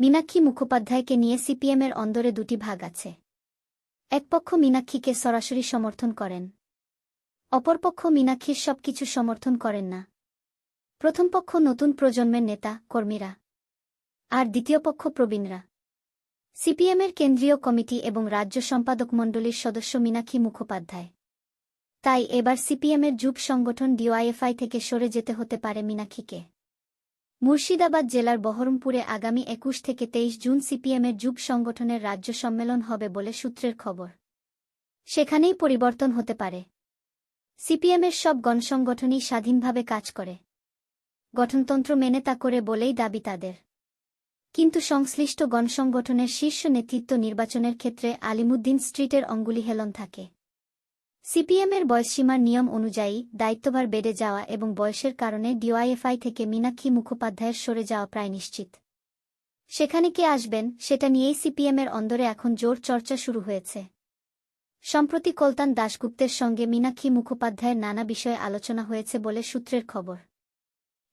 মীনাক্ষী মুখোপাধ্যায়কে নিয়ে সিপিএমের অন্দরে দুটি ভাগ আছে। এক পক্ষ মীনাক্ষীকে সরাসরি সমর্থন করেন। অপরপক্ষ মীনাক্ষীর সবকিছু সমর্থন করেন না। প্রথম পক্ষ নতুন প্রজন্মের নেতা, কর্মীরা। আর দ্বিতীয় পক্ষ প্রবীণরা। সিপিএমের কেন্দ্রীয় কমিটি এবং রাজ্য সম্পাদক মণ্ডলীর সদস্য মীনাক্ষী মুখোপাধ্যায়। তাই এবার সিপিএমের যুব সংগঠন ডিওয়াইএফআই থেকে সরে যেতে হতে পারে মীনাক্ষীকে। মুর্শিদাবাদ জেলার বহরমপুরে আগামী একুশ থেকে তেইশ জুন সিপিএমের যুব সংগঠনের রাজ্য সম্মেলন হবে বলে সূত্রের খবর। সেখানেই পরিবর্তন হতে পারে। সিপিএমের সব গণসংগঠনই স্বাধীনভাবে কাজ করে। গঠনতন্ত্র মেনে তা করে বলেই দাবি তাদের। কিন্তু সংশ্লিষ্ট গণসংগঠনের শীর্ষ নেতৃত্ব নির্বাচনের ক্ষেত্রে আলিমুদ্দিন স্ট্রিটের অঙ্গুলি হেলন থাকে। সিপিএমের বয়সসীমার নিয়ম অনুযায়ী দায়িত্বভার বেড়ে যাওয়া এবং বয়সের কারণে ডিওয়াইএফআই থেকে মীনাক্ষী মুখোপাধ্যায়ের সরে যাওয়া প্রায় নিশ্চিত। সেখানে কে আসবেন সেটা নিয়েই সিপিএমের অন্দরে এখন জোর চর্চা শুরু হয়েছে। সম্প্রতি কলতান দাশগুপ্তের সঙ্গে মীনাক্ষী মুখোপাধ্যায়ের নানা বিষয়ে আলোচনা হয়েছে বলে সূত্রের খবর।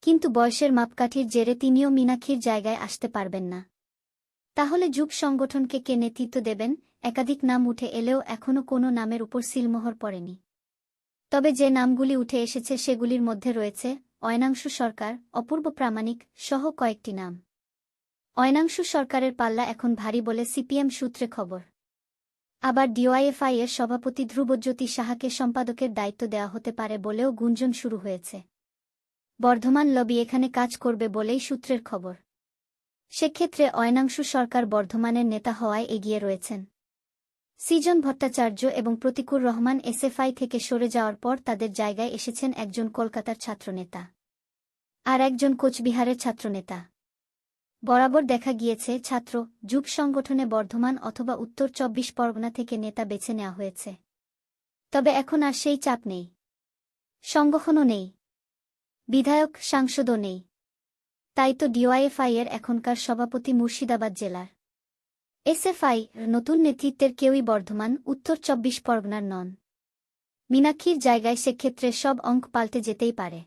কিন্তু বয়সের মাপকাঠির জেরে তিনিও মীনাক্ষীর জায়গায় আসতে পারবেন না। তাহলে যুব সংগঠনকে কে নেতৃত্ব দেবেন? একাধিক নাম উঠে এলেও এখনও কোনো নামের উপর সিলমোহর পড়েনি। তবে যে নামগুলি উঠে এসেছে সেগুলির মধ্যে রয়েছে অয়নাংশু সরকার, অপূর্ব প্রামাণিক সহ কয়েকটি নাম। অয়নাংশু সরকারের পাল্লা এখন ভারী বলে সিপিএম সূত্রে খবর। আবার ডিওয়াইএফআই এর সভাপতি ধ্রুবজ্যোতি সাহাকে সম্পাদকের দায়িত্ব দেওয়া হতে পারে বলেও গুঞ্জন শুরু হয়েছে। বর্ধমান লবি এখানে কাজ করবে বলেই সূত্রের খবর। সেক্ষেত্রে অয়নাংশু সরকার বর্ধমানের নেতা হওয়ায় এগিয়ে রয়েছেন। সৃজন ভট্টাচার্য এবং প্রতিকুর রহমান এসএফআই থেকে সরে যাওয়ার পর তাদের জায়গায় এসেছেন একজন কলকাতার ছাত্রনেতা আর একজন কোচবিহারের ছাত্রনেতা। বরাবর দেখা গিয়েছে, ছাত্র, যুব সংগঠনে বর্ধমান অথবা উত্তর চব্বিশ পরগনা থেকে নেতা বেছে নেওয়া হয়েছে। তবে এখন আর সেই চাপ নেই। সংগঠনও নেই। বিধায়ক, সাংসদও নেই। তাই তো ডিওয়াইএফআই এর এখনকার সভাপতি মুর্শিদাবাদ জেলার। এসএফআই নতুন নেতৃত্বের কেউই বর্ধমান, উত্তর চব্বিশ পরগনার নন। মিনাক্ষীর জায়গায় সেক্ষেত্রে সব অঙ্ক পাল্টে যেতেই পারে।